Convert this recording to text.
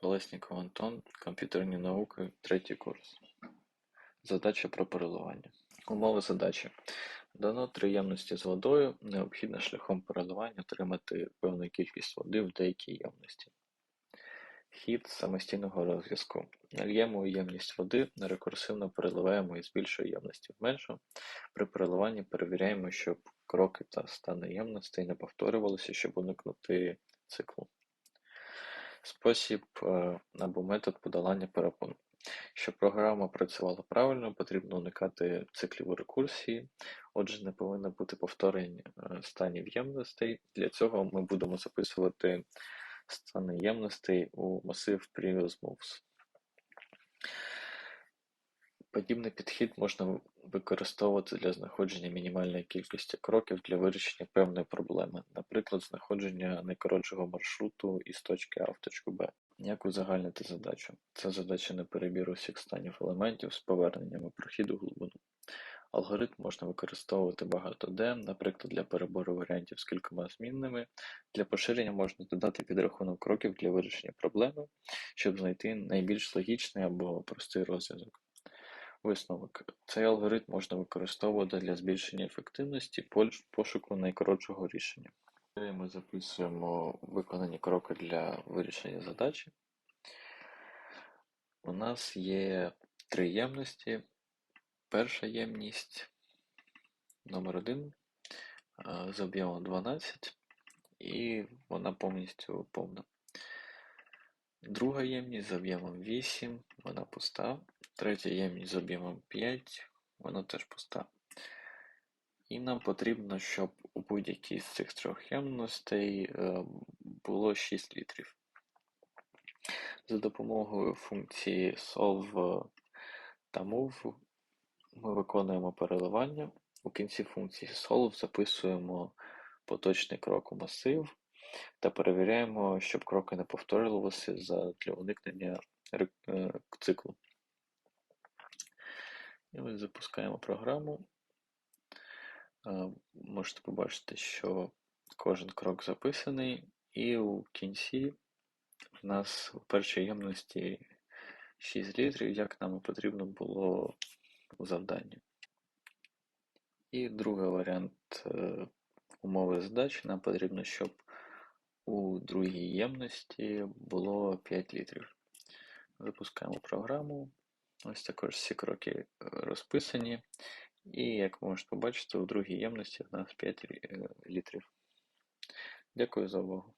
Колесніков Антон, комп'ютерні науки, третій курс. Задача про переливання. Умови задачі. Дано три ємності з водою, необхідно шляхом переливання отримати певну кількість води в деякій ємності. Хід самостійного розв'язку. Нальємо ємність води, рекурсивно переливаємо із більшої ємності в меншу. При переливанні перевіряємо, щоб кроки та стани ємностей не повторювалися, щоб уникнути циклу. Спосіб е, або метод подолання перепон. Щоб програма працювала правильно, потрібно уникати циклів рекурсії, отже, не повинно бути повторень е, станів ємностей. Для цього ми будемо записувати стани ємностей у масив Previous Moves. Подібний підхід можна використовувати для знаходження мінімальної кількості кроків для вирішення певної проблеми, наприклад, знаходження найкоротшого маршруту із точки А в точку Б. Як узагальнити задачу? Це задача на перебір усіх станів елементів з поверненнями прохіду в глибину. Алгоритм можна використовувати багато де, наприклад, для перебору варіантів з кількома змінними. Для поширення можна додати підрахунок кроків для вирішення проблеми, щоб знайти найбільш логічний або простий розв'язок. Висновок. Цей алгоритм можна використовувати для збільшення ефективності пошуку найкоротшого рішення. Ми записуємо виконані кроки для вирішення задачі. У нас є три ємності. Перша ємність номер 1 з об'ємом 12, і вона повністю повна. Друга ємність з об'ємом 8, вона пуста. Третя ємність з об'ємом 5, вона теж пуста. І нам потрібно, щоб у будь-якій з цих трьох ємностей е, було 6 літрів. За допомогою функції solve та move ми виконуємо переливання. У кінці функції solve записуємо поточний крок у масив та перевіряємо, щоб кроки не повторювалися для уникнення е, циклу. І ось запускаємо програму. Можете побачити, що кожен крок записаний, і у кінці в нас у першій ємності 6 літрів, як нам потрібно було у завданні. І другий варіант е, умови задачі нам потрібно, щоб у другій ємності було 5 літрів. Запускаємо програму. Ось також всі кроки е, розписані. І, як можете побачити, у другій ємності в нас 5 літрів. Дякую за увагу.